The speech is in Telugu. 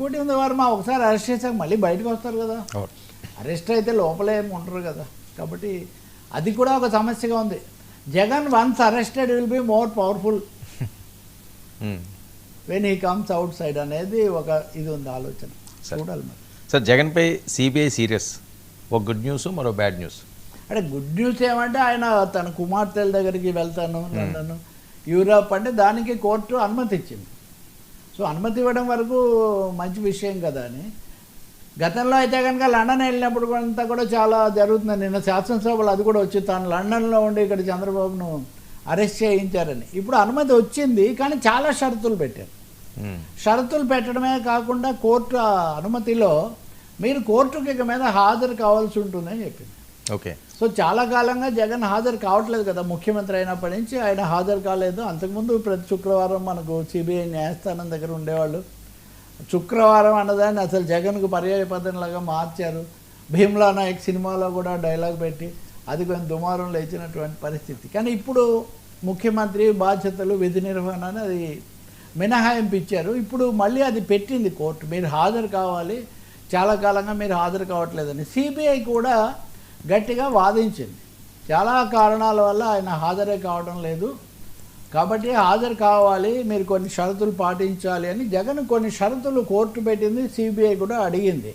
ఇంకోటి ఉంది వారు మా ఒకసారి అరెస్ట్ చేశాక మళ్ళీ బయటకు వస్తారు కదా. అరెస్ట్ అయితే లోపలే ఉండరు కదా. కాబట్టి అది కూడా ఒక సమస్యగా ఉంది. Jagan once arrested will be more powerful. When he comes outside అనేది ఒక ఇది ఉంది ఆలోచన. సరే. చూడాలి మరి. సార్ జగన్పై సిబిఐ సీరియస్ ఒక గుడ్ న్యూస్ మరో బ్యాడ్ న్యూస్ అంటే గుడ్ న్యూస్ ఏమంటే ఆయన తన కుమార్తెల దగ్గరికి వెళ్తాను లండన్ యూరప్ అంటే దానికి కోర్టు అనుమతి ఇచ్చింది. సో అనుమతి ఇవ్వడం వరకు మంచి విషయం కదా అని. గతంలో అయితే కనుక లండన్ వెళ్ళినప్పుడు అంతా కూడా చాలా జరుగుతుంది నిన్న శాసనసభలో అది కూడా వచ్చి తాను లండన్లో ఉండి ఇక్కడ చంద్రబాబును అరెస్ట్ చేయించారని. ఇప్పుడు అనుమతి వచ్చింది కానీ చాలా షరతులు పెట్టారు. షరతులు పెట్టడమే కాకుండా కోర్టు అనుమతిలో మీరు కోర్టుకి ఇక మీద హాజరు కావాల్సి ఉంటుందని చెప్పింది. ఓకే. సో చాలా కాలంగా జగన్ హాజరు కావట్లేదు కదా ముఖ్యమంత్రి అయినప్పటి నుంచి ఆయన హాజరు కాలేదు. అంతకుముందు ప్రతి శుక్రవారం మనకు సిబిఐ న్యాయస్థానం దగ్గర ఉండేవాళ్ళు. శుక్రవారం అన్నదాన్ని అసలు జగన్కు పర్యాయ పదంలాగా మార్చారు. భీమ్లా నాయక్ సినిమాలో కూడా డైలాగ్ పెట్టి అది కొంచెం దుమారం లేచినటువంటి పరిస్థితి. కానీ ఇప్పుడు ముఖ్యమంత్రి బాధ్యతలు విధి నిర్వహణ అని అది మినహాయింపు ఇచ్చారు ఇప్పుడు మళ్ళీ అది పెట్టింది కోర్టు. మీరు హాజరు కావాలి. చాలా కాలంగా మీరు హాజరు కావట్లేదని. సిబిఐ కూడా గట్టిగా వాదించింది. చాలా కారణాల వల్ల ఆయన హాజరే కావడం లేదు. కాబట్టి హాజరు కావాలి మీరు కొన్ని షరతులు పాటించాలి అని జగన్ కొన్ని షరతులు కోర్టు పెట్టింది సిబిఐ కూడా అడిగింది.